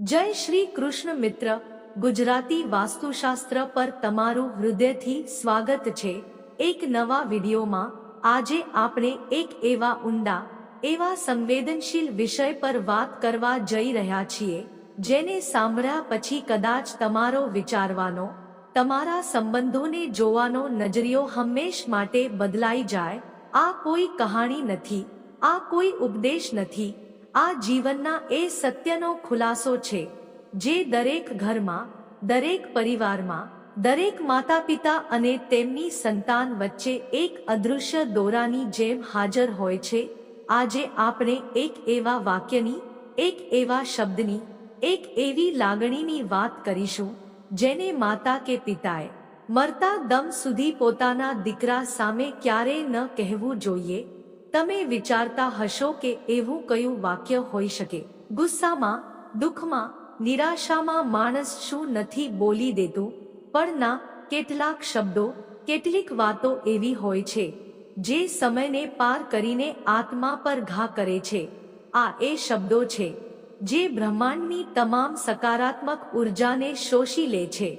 જય શ્રી કૃષ્ણ મિત્ર, ગુજરાતી વાસ્તુશાસ્ત્ર પર તમારું હૃદયથી સ્વાગત છે. એક નવા વિડીયોમાં, આજે આપણે એક એવા ઊંડા, એવા સંવેદનશીલ વિષય પર વાત કરવા જઈ રહ્યા છીએ, જેને સાંભળ્યા પછી કદાચ તમારો વિચારવાનો, તમારા સંબંધોને જોવાનો નજરિયો હંમેશ માટે બદલાઈ જાય. આ કોઈ કહાણી નથી, આ કોઈ ઉપદેશ નથી આ જીવનના એ સત્યનો ખુલાસો છે, જે દરેક ઘરમાં, દરેક પરિવારમાં, દરેક માતા પિતા અને તેમની સંતાન વચ્ચે એક અદૃશ્ય દોરાની જેમ હાજર હોય છે. આજે આપણે એક એવા વાક્યની, એક એવા શબ્દની, એક એવી લાગણીની વાત કરીશું, જેને માતા કે પિતાએ મરતા દમ સુધી પોતાના દીકરા સામે ક્યારેય ન કહેવું જોઈએ. તમે વિચારતા હશો કે એવું કયું વાક્ય હોઈ શકે. ગુસ્સામાં, દુઃખમાં, નિરાશામાં માણસ શું નથી બોલી દેતું? પણ ના, કેટલાક શબ્દો, કેટલીક વાતો એવી હોય છે, જે સમયને પાર કરીને આત્મા પર ઘા કરે છે. આ એ શબ્દો છે, જે બ્રહ્માંડની તમામ સકારાત્મક ઉર્જાને શોષી લે છે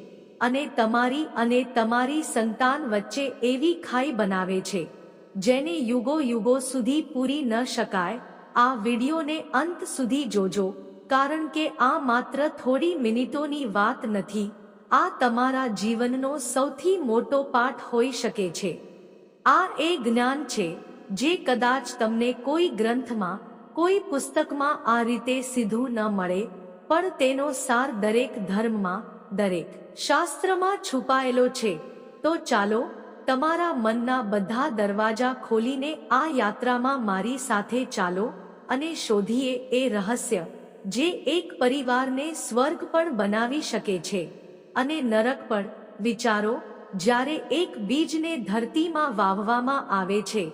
અને તમારી અને તમારી સંતાન વચ્ચે એવી ખાઈ બનાવે છે. જેને યુગો યુગો સુધી પૂરી ન શકાય, આ વિડીયોને અંત સુધી જોજો, કારણ કે આ માત્ર થોડી મિનિટોની વાત નથી, આ તમારા જીવનનો સૌથી મોટો પાઠ હોઈ શકે છે. આ એ જ્ઞાન છે, જે કદાચ તમને કોઈ ગ્રંથમાં, કોઈ પુસ્તકમાં આ રીતે સીધું ન મળે, પણ તેનો સાર દરેક ધર્મમાં, દરેક શાસ્ત્રમાં છુપાયેલો છે. તો ચાલો તમારા મનના બધા દરવાજા ખોલીને આ યાત્રામાં મારી સાથે ચાલો અને શોધીએ એ રહસ્ય, જે એક પરિવારને સ્વર્ગ પણ બનાવી શકે છે. અને નરક પણ, વિચારો, જ્યારે એક બીજને ધરતીમાં વાવવામાં આવે છે,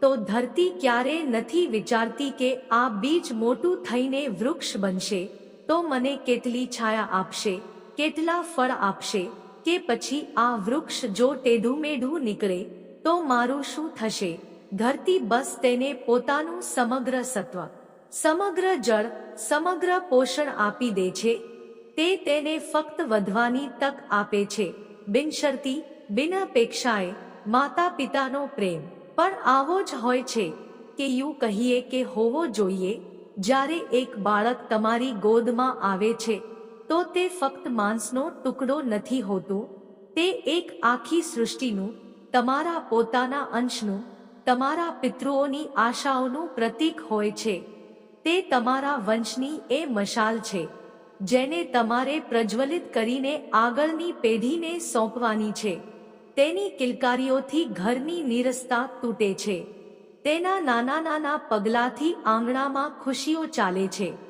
તો ધરતી ક્યારે નથી વિચારતી કે આ બીજ મોટું થઈને વૃક્ષ બનશે, તો મને કેટલી છાયા આપશે, કેટલા ફળ આપશે કે પછી આ વૃક્ષ જો ટેઢું મેઢું નીકળે, તો મારું શું થશે? ધરતી બસ તેને પોતાનું સમગ્ર સત્વ, સમગ્ર જળ, સમગ્ર પોષણ આપી દે છે. તે તેને ફક્ત વધવાની તક આપે છે. બિનશરતી બિનઅપેક્ષાએ માતા પિતાનો પ્રેમ. પણ આવો જ હોય છે કે યુ કહીએ કે હોવો જોઈએ, જ્યારે એક બાળક તમારી ગોદમાં આવે છે. તો તે ફક્ત માંસનો ટુકડો નથી હોતો, તે એક આખી સૃષ્ટિનું, તમારા પોતાના અંશનું, તમારા પિતૃઓની આશાઓનું પ્રતીક હોય છે. તે તમારા વંશની એ મશાલ છે, જેને તમારે પ્રજ્વલિત કરીને આગળની પેઢીને સોંપવાની છે. તેની કિલકારીઓથી ઘરની નીરસતા તૂટે છે. તેના નાના નાના પગલાથી આંગણામાં ખુશીઓ ચાલે છે.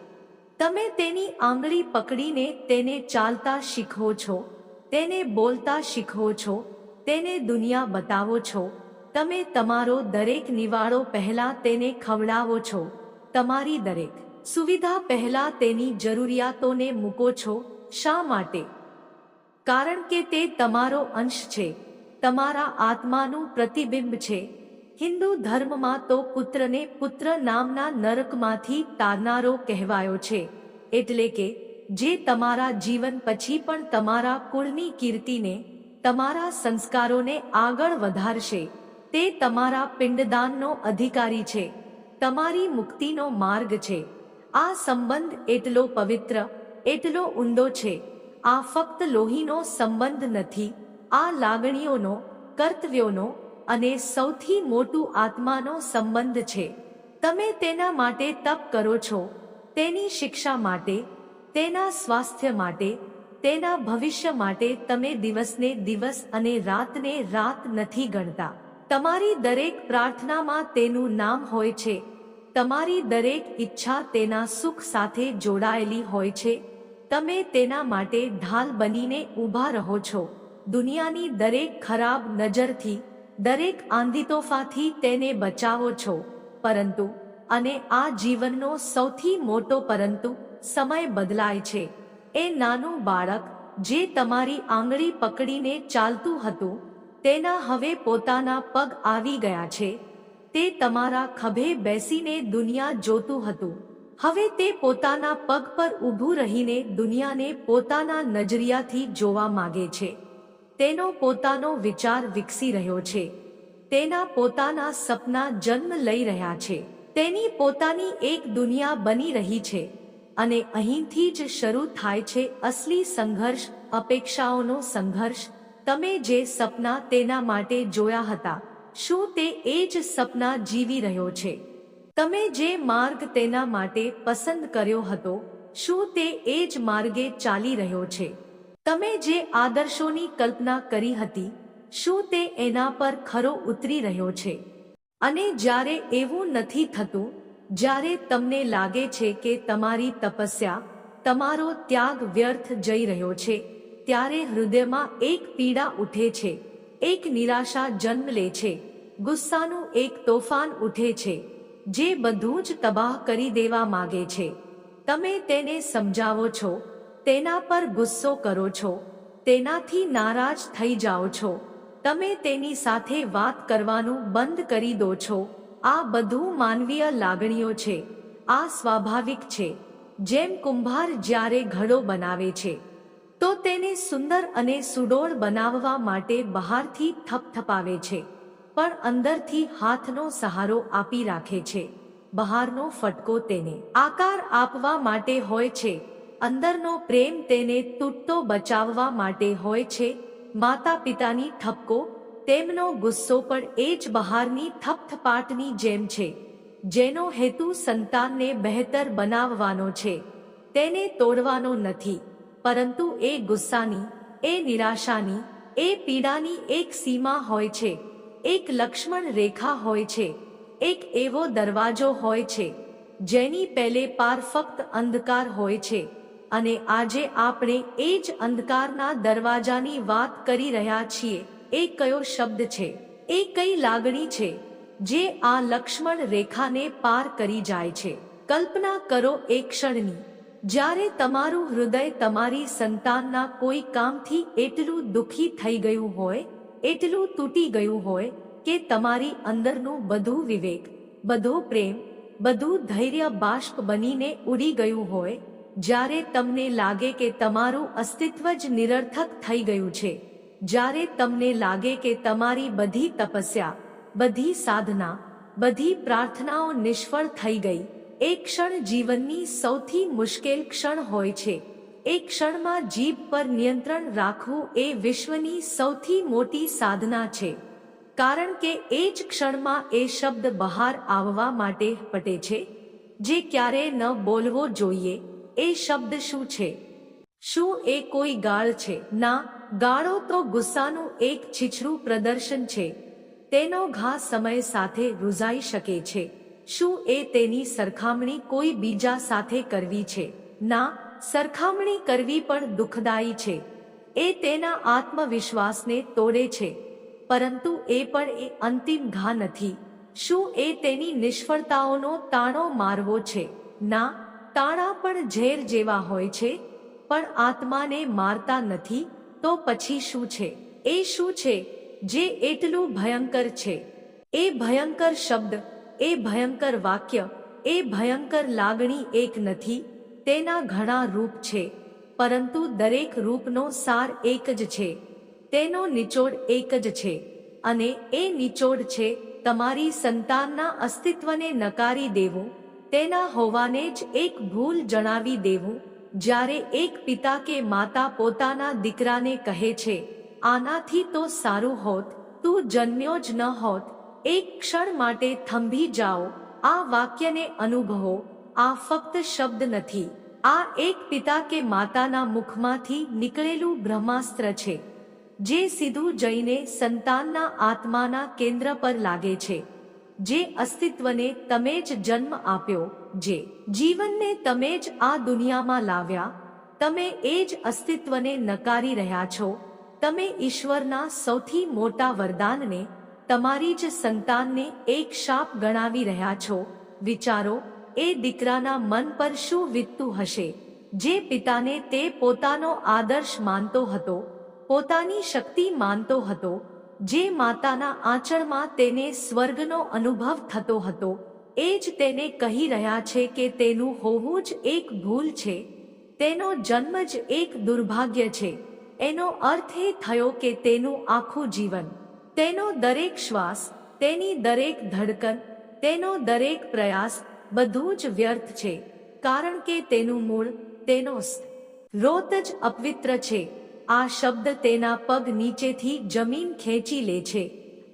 તમે તેની આંગળી પકડીને તેને ચાલતા શીખો છો, તેને બોલતા શીખો છો, તેને દુનિયા બતાવો છો, તમે તમારો દરેક નિવાળો પહેલા તેને ખવડાવો છો, તમારી દરેક સુવિધા પહેલા તેની જરૂરિયાતોને મૂકો છો, શા માટે? કારણ કે તે તમારો અંશ છે, તમારા આત્માનું પ્રતિબિંબ છે હિન્દુ ધર્મમાં તો પુત્રને પુત્ર નામના નરકમાંથી તારનારો કહેવાયો છે. એટલે કે, જે તમારા જીવન પછી પણ તમારા કુળની કીર્તિને, તમારા સંસ્કારોને આગળ વધારશે, તે તમારા પિંડદાનનો અધિકારી છે. તમારી મુક્તિનો માર્ગ છે. આ સંબંધ એટલો પવિત્ર, એટલો ઊંડો છે. આ ફક્ત લોહીનો સંબંધ નથી, આ લાગણીઓનો, કર્તવ્યોનો અને સૌથી મોટું આત્માનો સંબંધ છે. તમે તેના માટે તપ કરો છો. તેની શિક્ષા માટે, તેના સ્વાસ્થ્ય માટે, તેના ભવિષ્ય માટે તમે દિવસને દિવસ અને રાતને રાત નથી ગણતા. તમારી દરેક પ્રાર્થનામાં તેનું નામ હોય છે. તમારી દરેક ઈચ્છા તેના સુખ સાથે જોડાયેલી હોય છે. તમે તેના માટે ઢાલ બનીને ઊભા રહો છો. દુનિયાની દરેક ખરાબ નજરથી દરેક આંધી તોફાથી તેને બચાવો છો, પરંતુ, અને આ જીવનનો સૌથી મોટો પરંતુ, સમય બદલાય છે. એ નાનું બાળક, જે તમારી આંગળી પકડીને ચાલતું હતું, તેના હવે પોતાના પગ આવી ગયા છે. તે તમારા ખભે બેસીને દુનિયા જોતું હતું. હવે તે પોતાના પગ પર ઊભું રહીને દુનિયાને પોતાના નજરિયાથી જોવા માગે છે. તેનો પોતાનો વિચાર વિકસી રહ્યો છે. તેના પોતાના સપના જન્મ લઈ રહ્યા છે. તેની પોતાની એક દુનિયા બની રહી છે. અને અહીંથી જ શરૂ થાય છે અસલી સંઘર્ષ, અપેક્ષાઓનો સંઘર્ષ. તમે જે સપના તેના માટે જોયા હતા, શું તે એ જ સપના જીવી રહ્યો છે? તમે જે માર્ગ તેના માટે પસંદ કર્યો હતો, શું તે એ જ માર્ગે ચાલી રહ્યો છે? તમે જે આદર્શોની કલ્પના કરી હતી, શું તે એના પર ખરો ઉતરી રહ્યો છે? અને જ્યારે એવું નથી થતું, જ્યારે તમને લાગે છે કે તમારી તપસ્યા, તમારો ત્યાગ વ્યર્થ જઈ રહ્યો છે, ત્યારે હૃદયમાં એક પીડા ઉઠે છે, એક નિરાશા જન્મ લે છે, ગુસ્સાનું એક તોફાન ઉઠે છે, જે બધું જ તબાહ કરી દેવા માગે છે. તમે તેને સમજાવો છો? તેના પર ગુસ્સો કરો છો. તેનાથી નારાજ થઈ જાઓ છો. તમે તેની સાથે વાત કરવાનું બંધ કરી દો છો. આ બધું માનવીય લાગણીઓ છે. આ સ્વાભાવિક છે. જેમ કુંભાર જ્યારે ઘડો બનાવે છે, તો તેને સુંદર અને સુડોળ બનાવવા માટે બહારથી થપથપાવે છે, પણ અંદરથી હાથનો સહારો આપી રાખે છે. બહારનો ફટકો તેને આકાર આપવા માટે હોય છે. અંદરનો પ્રેમ તેને તૂટતો બચાવવા માટે હોય છે. માતા પિતાની ઠપકો, તેમનો ગુસ્સો પણ એ જ બહારની થપથપાટની જેમ છે, જેનો હેતુ સંતાનને બહેતર બનાવવાનો છે. તેને તોડવાનો નથી, પરંતુ એ ગુસ્સાની, એ નિરાશાની, એ પીડાની એક સીમા હોય છે. એક લક્ષ્મણ રેખા હોય છે, એક એવો દરવાજો હોય છે, જેની પહેલે પાર ફક્ત અંધકાર હોય છે. અને આજે આપણે એ જ અંધકારના દરવાજાની વાત કરી રહ્યા છીએ. એ કયો શબ્દ છે? એ કઈ લાગણી છે? જે આ લક્ષ્મણ રેખાને પાર કરી જાય છે. કલ્પના કરો એક ક્ષણની. જ્યારે તમારું હૃદય તમારી સંતાનના કોઈ કામથી એટલું દુખી થઈ ગયું હોય, એટલું તૂટી ગયું હોય કે તમારી અંદરનું બધું વિવેક, બધો પ્રેમ, બધું ધૈર્ય બાષ્પ બનીને ઉડી ગયું હોય જ્યારે તમને લાગે કે તમારું અસ્તિત્વ જ નિરર્થક થઈ ગયું છે, જ્યારે તમને લાગે કે તમારી બધી તપસ્યા, બધી સાધના, બધી પ્રાર્થનાઓ નિષ્ફળ થઈ ગઈ એક ક્ષણ જીવનની સૌથી મુશ્કેલ ક્ષણ હોય છે. એક ક્ષણમાં જીભ પર નિયંત્રણ રાખવું એ વિશ્વની સૌથી મોટી સાધના છે. કારણ કે એ જ ક્ષણમાં એ શબ્દ બહાર આવવા માટે પટે છે, જે ક્યારેય ન બોલવો જોઈએ એ શબ્દ શું છે? શું એ કોઈ ગાળ છે? ના, ગાળો તો ગુસ્સાનું એક છીછરું પ્રદર્શન છે. તેનો ઘા સમય સાથે રૂઝાઈ શકે છે. શું એ તેની સરખામણી કોઈ બીજા સાથે કરવી છે? ના, સરખામણી કરવી પણ દુઃખદાયી છે. એ તેના આત્મવિશ્વાસને તોડે છે. પરંતુ એ પણ એ અંતિમ ઘા નથી. શું એ તેની નિષ્ફળતાઓનો તાણો મારવો છે? ના તાણા પણ ઝેર જેવા હોય છે, પણ આત્માને મારતા નથી, તો પછી શું છે? એ શું છે જે એટલું ભયંકર છે? એ ભયંકર શબ્દ, એ ભયંકર વાક્ય, એ ભયંકર લાગણી એક નથી, તેના ઘણા રૂપ છે, પરંતુ દરેક રૂપનો સાર એક જ છે, તેનો નિચોડ એક જ છે, અને એ નિચોડ છે તમારી સંતાનના અસ્તિત્વને નકારી દેવું તેના હોવાને જ એક ભૂલ જણાવી દેવું, જ્યારે એક પિતા કે માતા પોતાના દીકરાને કહે છે, આનાથી તો સારું હોત, તું જન્મ્યો જ ન હોત, એક ક્ષણ માટે થંભી જાઓ. આ વાક્યને અનુભવો, આ ફક્ત શબ્દ નથી, આ એક પિતા કે માતાના મુખમાંથી નીકળેલું બ્રહ્માસ્ત્ર છે, જે સીધું જઈને સંતાનના આત્માના કેન્દ્ર પર લાગે છે. જે અસ્તિત્વને તમે જ જન્મ આપ્યો, જે જીવનને તમે જ આ દુનિયામાં લાવ્યા, તમે એ જ અસ્તિત્વને નકારી રહ્યા છો, તમે ઈશ્વરના સૌથી મોટા વરદાનને, તમારી જ સંતાનને એક શાપ ગણાવી રહ્યા છો, વિચારો, એ દીકરાના મન પર શું વીતતું હશે, જે પિતાને તે પોતાનો આદર્શ માનતો હતો, પોતાની શક્તિ માનતો હતો જે માતાના આંચળમાં તેને સ્વર્ગનો અનુભવ થતો હતો, એ જ તેને કહી રહ્યા છે કે તેનું હોવું જ એક ભૂલ છે, તેનો જન્મ જ એક દુર્ભાગ્ય છે. એનો અર્થ એ થયો કે તેનું આખું જીવન, તેનો દરેક શ્વાસ, તેની દરેક ધડકન, તેનો દરેક પ્રયાસ, બધું જ વ્યર્થ છે. કારણ કે તેનું મૂળ, તેનો રોત જ અપવિત્ર છે. આ શબ્દ તેના પગ નીચેથી જમીન ખેંચી લે છે.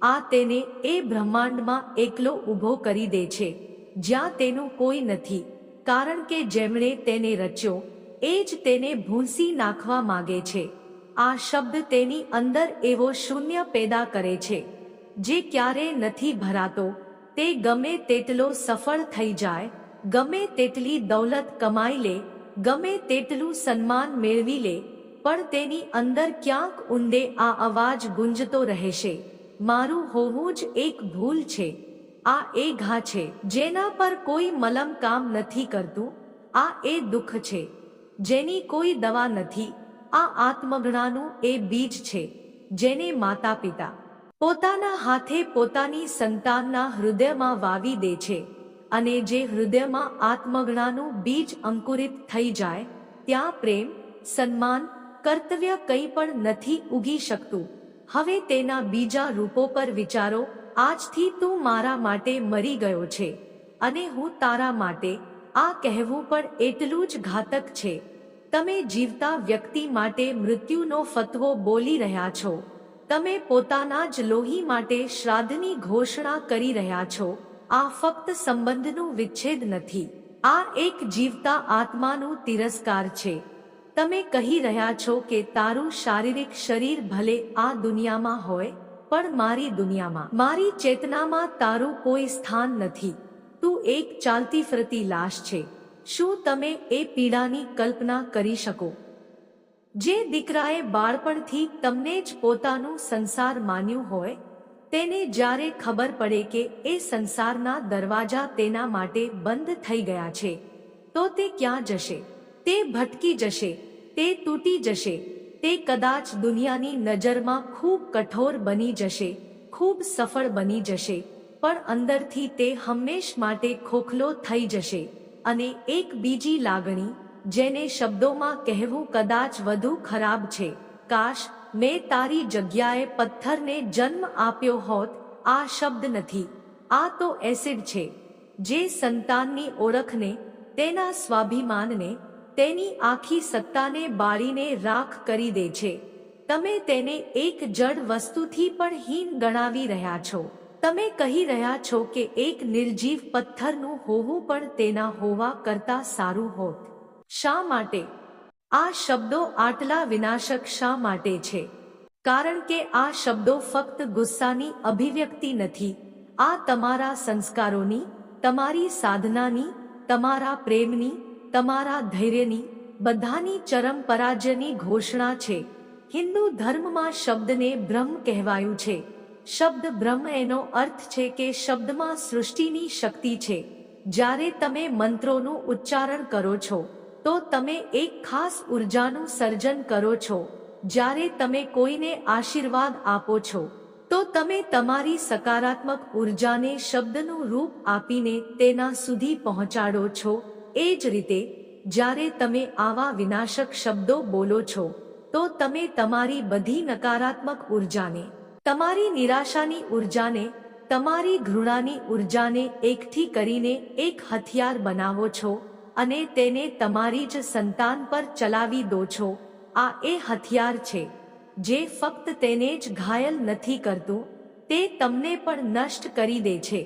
આ તેને એ બ્રહ્માંડમાં એકલો ઊભો કરી દે છે, જ્યાં તેનું કોઈ નથી. કારણ કે જેમણે તેને રચ્યો, એ જ તેને ભૂંસી નાખવા માગે છે. આ શબ્દ તેની અંદર એવો શૂન્ય પેદા કરે છે, જે ક્યારે નથી ભરાતો. તે ગમે તેટલો સફળ થઈ જાય, ગમે તેટલી દૌલત કમાઈ લે, ગમે તેટલું સન્માન મેળવી લે પણ તેની અંદર ક્યાંક ઊંડે આ અવાજ ગુંજતો રહેશે. મારું હોવું જ એક ભૂલ છે. આ એ ઘા છે, જેના પર કોઈ મલમ કામ નથી કરતું. આ એ દુઃખ છે. જેની કોઈ દવા નથી. આ આત્મગણાનું એ બીજ છે, જેને માતા પિતા પોતાના હાથે પોતાની સંતાનના હૃદયમાં વાવી દે છે અને જે હૃદયમાં આત્મગણાનું બીજ અંકુરિત થઈ જાય, ત્યાં પ્રેમ, સન્માન કર્તવ્ય કંઈ પણ નથી ઉગી શકતું. હવે તેના બીજા રૂપો પર વિચારો, આજથી તું મારા માટે મરી ગયો છે. અને હું તારા માટે આ કહેવું પણ એટલું જ ઘાતક છે. તમે જીવતા વ્યક્તિ માટે મૃત્યુનો ફતવો બોલી રહ્યા છો. તમે પોતાના જ લોહી માટે શ્રાદ્ધની ઘોષણા કરી રહ્યા છો. આ ફક્ત સંબંધનું વિચ્છેદ નથી. આ એક જીવતા આત્માનું તિરસ્કાર છે. તમે કહી રહ્યા છો કે તારું શારીરિક શરીર ભલે આ દુનિયામાં હોય, પણ મારી દુનિયામાં. મારી ચેતનામાં તારું કોઈ સ્થાન નથી. તું એક ચાલતી ફરતી લાશ છે. શું તમે એ પીડાની કલ્પના કરી શકો? જે દીકરાએ બાળપણથી તમને જ પોતાનું સંસાર માન્યું હોય, તેને જ્યારે ખબર પડે કે એ સંસારના દરવાજા તેના માટે બંધ થઈ ગયા છે, તો તે ક્યાં જશે? તે ભટકી જશે, તે તૂટી જશે, તે કદાચ દુનિયાની નજરમાં ખૂબ કઠોર બની જશે, ખૂબ સફળ બની જશે, પણ અંદરથી તે હંમેશ માટે ખોખલો થઈ જશે. અને એક બીજી લાગણી, જેને શબ્દોમાં કહેવું કદાચ વધુ ખરાબ છે, કાશ મેં તારી જગ્યાએ પથ્થરને જન્મ આપ્યો હોત, આ શબ્દ નથી. આ તો એસિડ છે, જે સંતાનની ઓળખને, તેના સ્વાભિમાનને તેની આખી સત્તાને બાળીને રાખ કરી દે છે. તમે તેને એક જડ વસ્તુથી પણ હીન ગણાવી રહ્યા છો. તમે કહી રહ્યા છો કે એક નિર્જીવ પથ્થરનું હોવું પણ તેના હોવા કરતા સારું હોત. શા માટે? આ શબ્દો આટલા વિનાશક શા માટે છે? કારણ કે આ શબ્દો ફક્ત ગુસ્સાની અભિવ્યક્તિ નથી. આ તમારા સંસ્કારોની, તમારી સાધનાની, તમારા પ્રેમની તમારા ધૈર્યની, બધાની ચરમ પરાજયની ઘોષણા છે. હિન્દુ ધર્મમાં શબ્દને બ્રહ્મ કહેવાયું છે. શબ્દ બ્રહ્મ એનો અર્થ છે કે શબ્દમાં સૃષ્ટિની શક્તિ છે. જ્યારે તમે મંત્રોનું ઉચ્ચારણ કરો છો, તો તમે એક ખાસ ઉર્જાનું સર્જન કરો છો. જ્યારે તમે કોઈને આશીર્વાદ આપો છો, તો તમે તમારી સકારાત્મક ઉર્જાને શબ્દનું રૂપ આપીને તેના સુધી પહોંચાડો છો. એ જ રીતે, જ્યારે તમે આવા વિનાશક શબ્દો બોલો છો, તો તમે તમારી બધી નકારાત્મક ઉર્જાને, તમારી નિરાશાની ઉર્જાને, તમારી ઘૃણાની ઉર્જાને એકઠી કરીને એક હથિયાર બનાવો છો અને તેને તમારી જ સંતાન પર ચલાવી દો છો. આ એ હથિયાર છે, જે ફક્ત તેને જ ઘાયલ નથી કરતું, તે તમને પણ નષ્ટ કરી દે છે.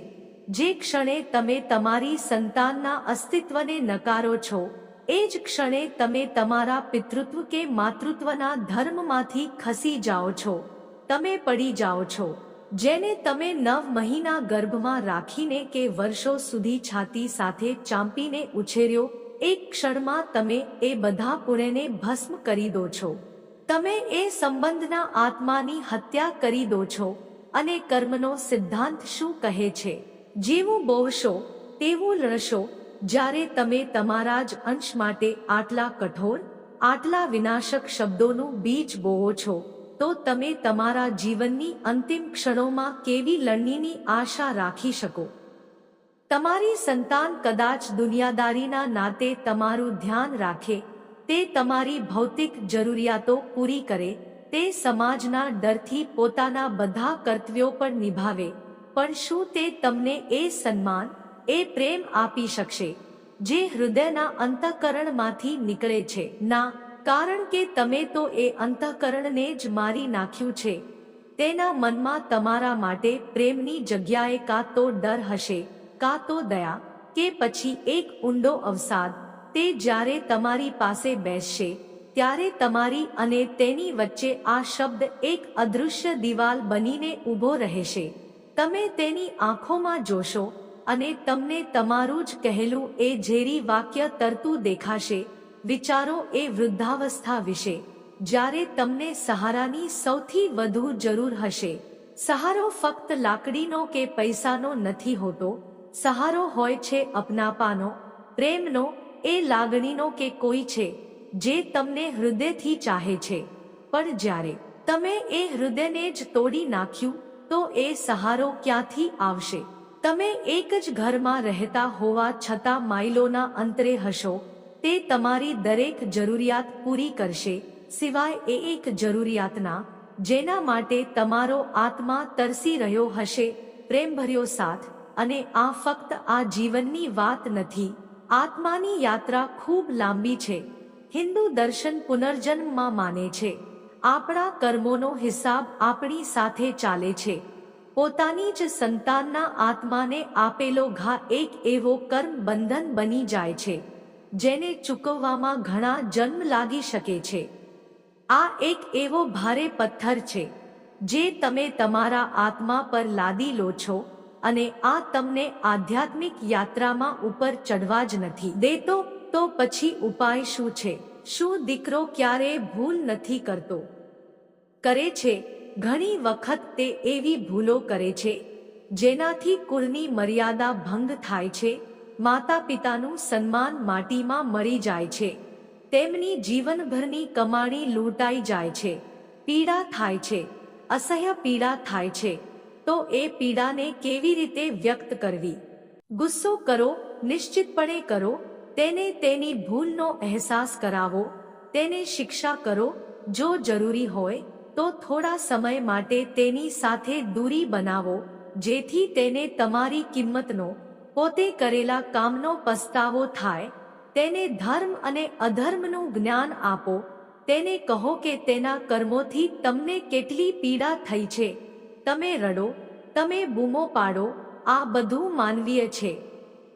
જે ક્ષણે તમે તમારી સંતાનના અસ્તિત્વને નકારો છો, એ જ ક્ષણે તમે તમારા પિતૃત્વ કે માતૃત્વના ધર્મમાંથી ખસી જાઓ છો. તમે પડી જાઓ છો. જેને તમે નવ મહિના ગર્ભમાં રાખીને કે વર્ષો સુધી છાતી સાથે ચાંપીને ઉછેર્યો એક ક્ષણમાં તમે એ બધા પુણેને ભસ્મ કરી દો છો. તમે એ સંબંધના આત્માની હત્યા કરી દો છો. અને કર્મનો સિદ્ધાંત શું કહે છે? જેવું બોહશો, તેવું લણશો જ્યારે તમે તમારા જ અંશ માટે આટલા કઠોર, આટલા વિનાશક શબ્દોનું બીજ બોવો છો, તો તમે તમારા જીવનની અંતિમ ક્ષણોમાં કેવી લણણીની આશા રાખી શકો? તમારી સંતાન કદાચ દુનિયાદારીના નાતે તમારું ધ્યાન રાખે, તે તમારી ભૌતિક જરૂરિયાતો પૂરી કરે, તે સમાજના ડરથી પોતાના બધા કર્તવ્યો પણ નિભાવે પણ શું તે તમને એ સન્માન, એ પ્રેમ આપી શકશે, જે હૃદયના અંતઃકરણમાંથી નીકળે છે? ના, કારણ કે તમે તો એ અંતઃકરણને જ મારી નાખ્યું છે. તેના મનમાં તમારા માટે પ્રેમની જગ્યાએ કાં તો ડર હશે, કાં તો દયા, કે પછી એક ઊંડો અવસાદ. તે જ્યારે તમારી પાસે બેસશે, ત્યારે તમારી અને તેની વચ્ચે આ શબ્દ એક અદૃશ્ય દિવાલ બનીને ઊભો રહેશે. તમે તેની આંખોમાં જોશો અને તમને તમારું જ કહેલું એ ઝેરી વાક્ય તરતું દેખાશે, વિચારો એ વૃદ્ધાવસ્થા વિશે. જ્યારે તમને સહારાની સૌથી વધુ જરૂર હશે. સહારો ફક્ત લાકડીનો કે પૈસાનો નથી હોતો, સહારો હોય છે અપનાપાનો, પ્રેમનો, એ લાગણીનો કે કોઈ છે, જે તમને હૃદયથી ચાહે છે. પણ જ્યારે તમે એ હૃદયને જ તોડી નાખ્યું તો એ સહારો ક્યાંથી આવશે? તમે એક જ ઘરમાં રહેતા હોવા છતાં માઇલોના અંતરે હશો. તે તમારી દરેક જરૂરિયાત પૂરી કરશે, સિવાય એ એક જરૂરિયાતના, જેના માટે તમારો આત્મા તરસી રહ્યો હશે, પ્રેમભર્યો સાથ, અને આ ફક્ત આ જીવનની વાત નથી. આત્માની યાત્રા ખૂબ લાંબી છે. હિન્દુ દર્શન પુનર્જન્મમાં માને છે. આપણા કર્મોનો હિસાબ આપણી સાથે ચાલે છે. પોતાની જ સંતાનના આત્માને આપેલો ઘા એક એવો કર્મ બંધન બની જાય છે, જેને ચૂકવવામાં ઘણા જન્મ લાગી શકે છે. આ એક એવો ભારે પથ્થર છે, જે તમે તમારા આત્મા પર લાદી લો છો અને આ તમને આધ્યાત્મિક યાત્રામાં ઉપર ચડવા જ નથી દેતો, તો પછી ઉપાય શું છે? શું દીકરો ક્યારેય ભૂલ નથી કરતો? કરે છે. ઘણી વખત તે એવી ભૂલો કરે છે, જેનાથી કુળની મર્યાદા ભંગ થાય છે માતા પિતાનું સન્માન માટીમાં મરી જાય છે, તેમની જીવનભરની કમાણી લૂંટાઈ જાય છે, પીડા થાય છે, અસહ્ય પીડા થાય છે, તો એ પીડાને કેવી રીતે વ્યક્ત કરવી? ગુસ્સો કરો, નિશ્ચિતપણે કરો તેને તેની ભૂલનો અહેસાસ કરાવો, તેને શિક્ષા કરો, જો જરૂરી હોય, તો થોડા સમય માટે તેની સાથે દૂરી બનાવો, જેથી તેને તમારી કિંમતનો, પોતે કરેલા કામનો પસ્તાવો થાય, તેને ધર્મ અને અધર્મનું જ્ઞાન આપો, તેને કહો કે તેના કર્મોથી તમને કેટલી પીડા થઈ છે, તમે રડો, તમે બૂમો પાડો, આ બધું માનવીય છે.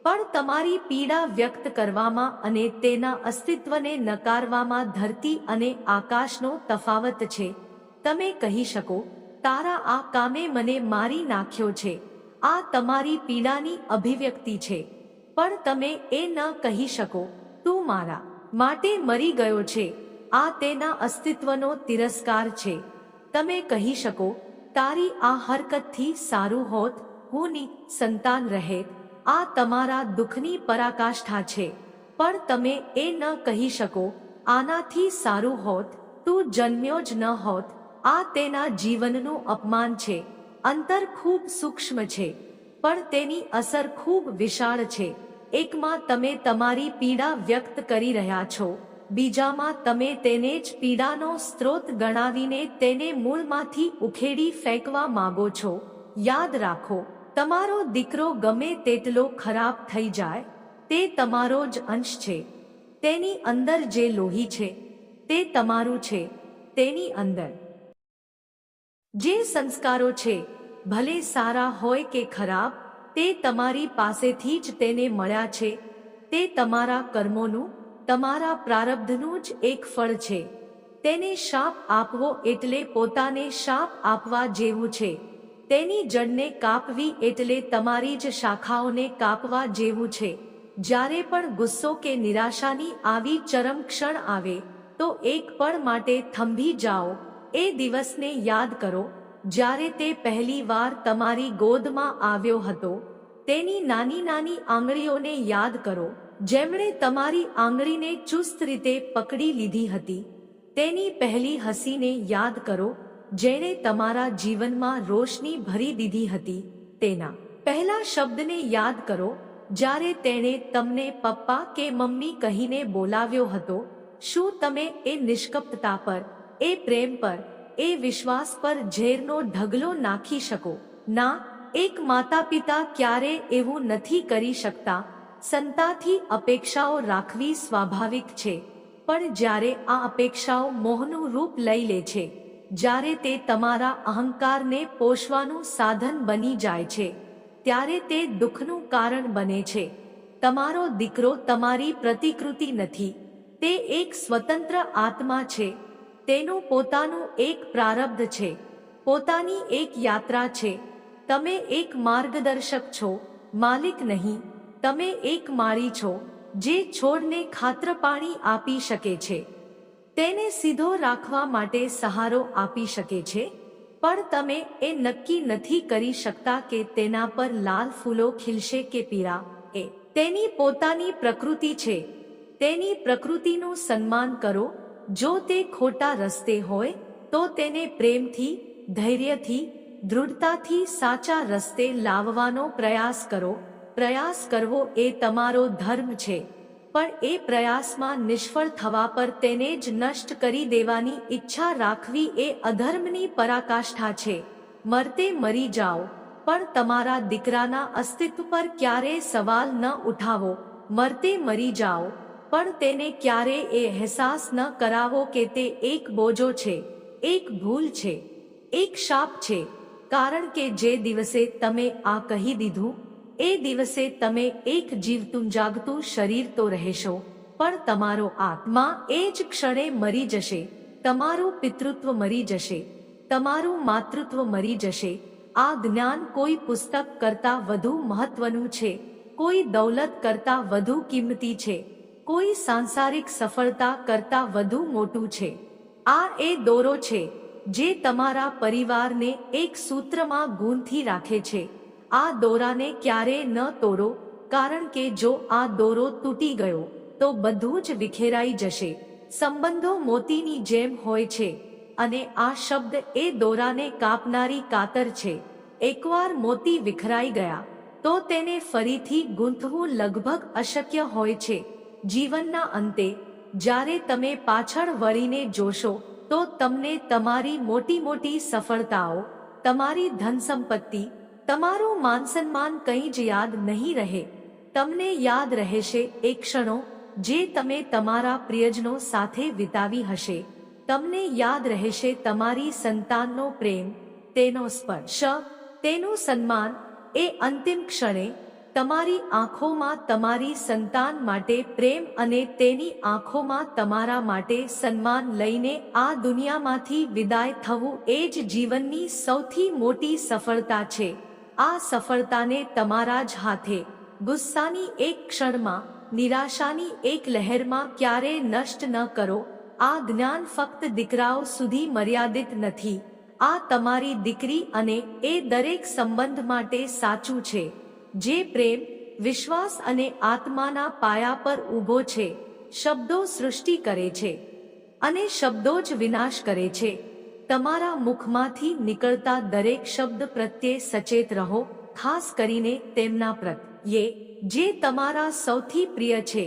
પણ તમારી પીડા વ્યક્ત કરવામાં અને તેના અસ્તિત્વને નકારવામાં ધરતી અને આકાશનો તફાવત છે. તમે કહી શકો, તારા આ કામે મને મારી નાખ્યો છે. આ તમારી પીડાની અભિવ્યક્તિ છે. પણ તમે એ ન કહી શકો, તું મારા માટે મરી ગયો છે. આ તેના અસ્તિત્વનો તિરસ્કાર છે. તમે કહી શકો, તારી આ હરકતથી સારું હોત. હું ની સંતાન રહેત. આ તમારા દુઃખની પરાકાષ્ઠા છે. પણ તમે એ ન કહી શકો, આનાથી સારું હોત, તું જન્મ્યો જ ન હોત, આ તેના જીવનનું અપમાન છે. અંતર ખૂબ સૂક્ષ્મ છે, પણ તેની અસર ખૂબ વિશાળ છે. એકમાં તમે તમારી પીડા વ્યક્ત કરી રહ્યા છો, બીજામાં તમે તેને જ પીડાનો સ્ત્રોત ગણાવીને તેને મૂળમાંથી ઉખેડી ફેંકવા માંગો છો. યાદ રાખો તમારો દીકરો ગમે તેટલો ખરાબ થઈ જાય, તે તમારો જ અંશ છે. તેની અંદર જે લોહી છે, તે તમારું છે, તેની અંદર. જે સંસ્કારો છે, ભલે સારા હોય કે ખરાબ, તે તમારી પાસેથી જ તેને મળ્યા છે. તે તમારા કર્મોનું, તમારા પ્રારબ્ધનું જ એક ફળ છે. તેને શાપ આપવો એટલે પોતાને શાપ આપવા જેવું છે. તેની જડને કાપવી એટલે તમારી જ શાખાઓને કાપવા જેવું છે. જ્યારે પણ ગુસ્સો કે નિરાશાની આવી ચરમ ક્ષણ આવે, તો એક પળ માટે થંભી જાઓ. એ દિવસને યાદ કરો, જ્યારે તે પહેલી વાર તમારી ગોદમાં આવ્યો હતો. તેની નાની નાની આંગળીઓને યાદ કરો, જેમણે તમારી આંગળીને ચુસ્ત રીતે પકડી લીધી હતી. તેની પહેલી હસીને યાદ કરો જેણે તમારા જીવનમાં રોશની ભરી દીધી હતી તેના પહેલા શબ્દને યાદ કરો, જ્યારે તેણે તમને પપ્પા કે મમ્મી કહીને બોલાવ્યો હતો, શું તમે એ નિષ્કપટતા પર, એ પ્રેમ પર, એ વિશ્વાસ પર ઝેરનો ઢગલો નાખી શકો? ના, એક માતા પિતા ક્યારે એવું નથી કરી શકતા. સંતાથી અપેક્ષાઓ રાખવી સ્વાભાવિક છે, પણ જ્યારે આ અપેક્ષાઓ મોહનું રૂપ લઈ લે છે જ્યારે તે તમારા અહંકારને પોષવાનું સાધન બની જાય છે, ત્યારે તે દુઃખનું કારણ બને છે. તમારો દીકરો તમારી પ્રતિકૃતિ નથી. તે એક સ્વતંત્ર આત્મા છે. તેનું પોતાનું એક પ્રારબ્ધ છે. પોતાની એક યાત્રા છે. તમે એક માર્ગદર્શક છો. માલિક નહીં. તમે એક માળી છો, જે છોડને ખાત્ર પાણી આપી શકે છે. તેને સીધો રાખવા માટે સહારો આપી શકે છે, પણ તમે એ નક્કી નથી કરી શકતા કે તેના પર લાલ ફૂલો ખીલશે કે પીળા. એ તેની પોતાની પ્રકૃતિ છે. તેની પ્રકૃતિનું સન્માન કરો. જો તે ખોટા રસ્તે હોય, તો તેને પ્રેમથી, ધૈર્યથી, દૃઢતાથી સાચા રસ્તે લાવવાનો પ્રયાસ કરો. પ્રયાસ કરવો એ તમારો ધર્મ છે. પણ એ પ્રયાસમાં નિષ્ફળ થવા પર તેને જ નષ્ટ કરી દેવાની ઈચ્છા રાખવી એ અધર્મની પરાકાષ્ઠા છે. મરતે મરી જાઓ, પણ તમારા દીકરાના અસ્તિત્વ પર ક્યારેય સવાલ ન ઉઠાવો. મરતે મરી જાઓ, પણ તેને ક્યારે એ અહેસાસ ન કરાવો કે તે એક બોજો છે, એક ભૂલ છે, એક શાપ છે. કારણ કે જે દિવસે તમે આ કહી દીધું એ દિવસે તમે એક જીવતું જાગતું શરીર તો રહેશો, પણ તમારો આત્મા એ જ ક્ષણે મરી જશે, તમારું પિતૃત્વ મરી જશે, તમારું માતૃત્વ મરી જશે. આ જ્ઞાન કોઈ પુસ્તક કરતા વધુ મહત્વનું છે, કોઈ દૌલત કરતા વધુ કિંમતી છે, કોઈ સાંસારિક સફળતા કરતા વધુ મોટું છે. આ એ દોરો છે, જે તમારા પરિવારને એક સૂત્રમાં ગૂંથી રાખે છે. આ દોરાને ક્યારેય ન તોડો, કારણ કે જો આ દોરો તૂટી ગયો, તો બધું જ વિખેરાઈ જશે. સંબંધો મોતીની જેમ હોય છે, અને આ શબ્દ એ દોરાને કાપનારી કાતર છે. એકવાર મોતી વિખરાઈ ગયા, તો તેને ફરીથી ગૂંથવું લગભગ અશક્ય હોય છે. જીવનના અંતે, જ્યારે તમે પાછળ વળીને જોશો, તો તમને તમારી મોટી મોટી સફળતાઓ, તમારી ધન સંપત્તિ તમારું માન સન્માન કંઈ જ યાદ નહીં રહે. તમને યાદ રહેશે એ ક્ષણો જે તમે તમારા પ્રિયજનો સાથે વિતાવી હશે. તમને યાદ રહેશે તમારી સંતાનનો પ્રેમ, તેનો સ્પર્શ, તેનું સન્માન. એ અંતિમ ક્ષણે તમારી આંખોમાં તમારી સંતાન માટે પ્રેમ અને તેની આંખોમાં તમારા માટે સન્માન લઈને આ દુનિયામાંથી વિદાય થવું એ જ જીવનની સૌથી મોટી સફળતા છે. આ સફળતાને તમારા જ હાથે. ગુસ્સાની એક ક્ષણમાં, નિરાશાની એક લહેરમાં ક્યારેય નષ્ટ ન કરો. આ જ્ઞાન ફક્ત દીકરાઓ સુધી મર્યાદિત નથી. આ તમારી દીકરી અને એ દરેક સંબંધ માટે સાચું છે. જે પ્રેમ, વિશ્વાસ અને આત્માના પાયા પર ઊભો છે, શબ્દો સૃષ્ટિ કરે છે અને શબ્દો જ વિનાશ કરે છે. તમારા મુખમાંથી નીકળતા દરેક શબ્દ પ્રત્યે સચેત રહો, ખાસ કરીને તેમના પ્રત્યે જે તમારા સૌથી પ્રિય છે.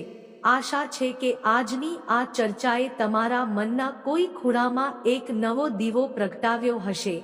આશા છે કે આજની આ ચર્ચાએ તમારા મનના કોઈ ખૂણામાં એક નવો દીવો પ્રગટાવ્યો હશે.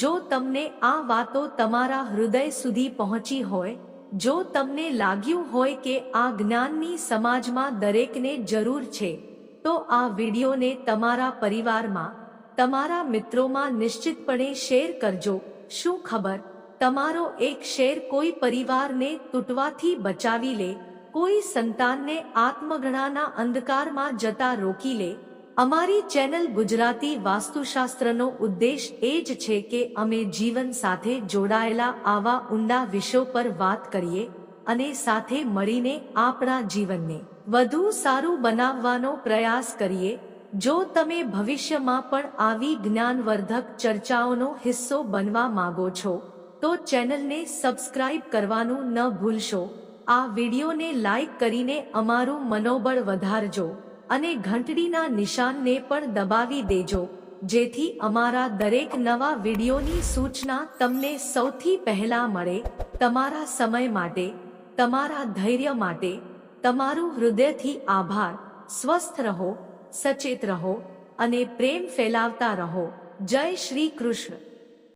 જો તમને આ વાતો તમારા હૃદય સુધી પહોંચી હોય, જો તમને લાગ્યું હોય કે આ જ્ઞાનની સમાજમાં દરેકને જરૂર છે, તો આ વિડીયોને તમારા પરિવારમાં તમારા મિત્રોમાં નિશ્ચિતપણે શેર કરજો. શું ખબર? તમારો એક શેર કોઈ પરિવારને તૂટવાથી બચાવી લે, કોઈ સંતાનને આત્મગણાના અંધકારમાં જતા રોકી લે. અમારી ચેનલ ગુજરાતી વાસ્તુશાસ્ત્રનો ઉદ્દેશ એ જ છે કે અમે જીવન સાથે જોડાયેલા આવા ઊંડા વિષયો પર વાત કરીએ અને સાથે મળીને આપણા જીવનને વધુ સારું બનાવવાનો પ્રયાસ કરીએ. જો તમે ભવિષ્યમાં પણ આવી જ્ઞાનવર્ધક ચર્ચાઓનો હિસ્સો બનવા માગો છો, તો ચેનલને સબસ્ક્રાઇબ કરવાનું ન ભૂલશો. આ વિડીયોને લાઈક કરીને અમારું મનોબળ વધારજો અને ઘંટડીના નિશાનને પણ દબાવી દેજો, જેથી અમારા દરેક નવા વિડીયોની સૂચના તમને સૌથી પહેલા મળે. તમારા સમય માટે, તમારા ધૈર્ય માટે, તમારું હૃદયથી આભાર. સ્વસ્થ રહો. સચેત રહો અને પ્રેમ ફેલાવતા રહો. જય શ્રી કૃષ્ણ.